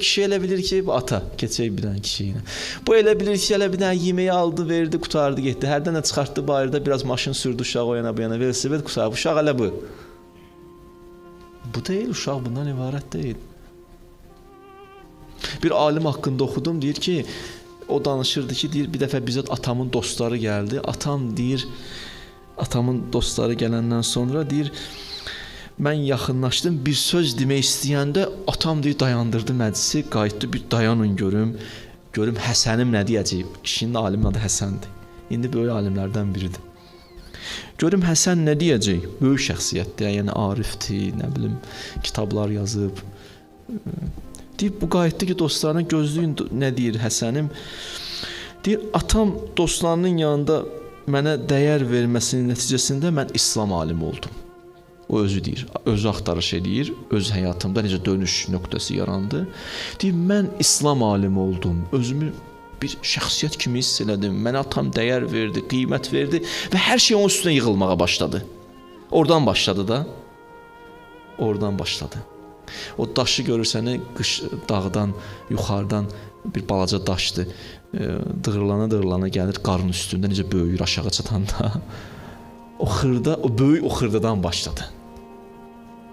Kişi elə bilir ki, ata keçək bir dənə kişi ilə. Bu elə bilir ki, elə bir dənə yeməyi aldı, verdi, qutardı, getdi. Hərdən də çıxartdı bayırda, biraz maşın sürdü uşağı o yana bu yana, velosiped qutardı. Uşaq elə bu. Bu deyil, uşaq bundan ibarət deyil. Bir alim haqqında oxudum, deyir ki, o danışırdı ki, deyir bir dəfə bizə atamın dostları gəldi. Atam deyir, atamın dostları gələndən sonra deyir, mən yaxınlaşdım, bir söz demək istəyəndə atam deyir dayandırdı məclisi, qayıtdı bir dayanın görüm. Görüm Həsənim nə deyəcək. Kişinin aliminin adı Həsəndir. İndi böyük alimlərdən biridir. Görüm Həsən nə deyəcək? Böyük şəxsiyyətdir, yəni arifdir, nə bilim, kitablar yazıb. Deyib bu qayıtdı ki, dostlarına gözləyin nə deyir Həsənim. Deyir atam dostlarının yanında mənə dəyər verməsinin nəticəsində mən İslam alimi oldum. O özü deyir, özü axtarış eləyir, öz həyatımda necə dönüş nöqtəsi yarandı. Deyir mən İslam alimi oldum. Özümü bir şəxsiyyət kimi hiss elədim. Mənə atam dəyər verdi, qiymət verdi və hər şey onun üstünə yığılmağa başladı. Oradan başladı da. Oradan başladı. O daşı görürsəni qış dağdan, yuxarıdan bir balaca daşdır. E, dığırlana dığırlana gəlir qarın üstündə necə böyüyür aşağı çatanda. O xırda, o böyük o xırdadan başladı.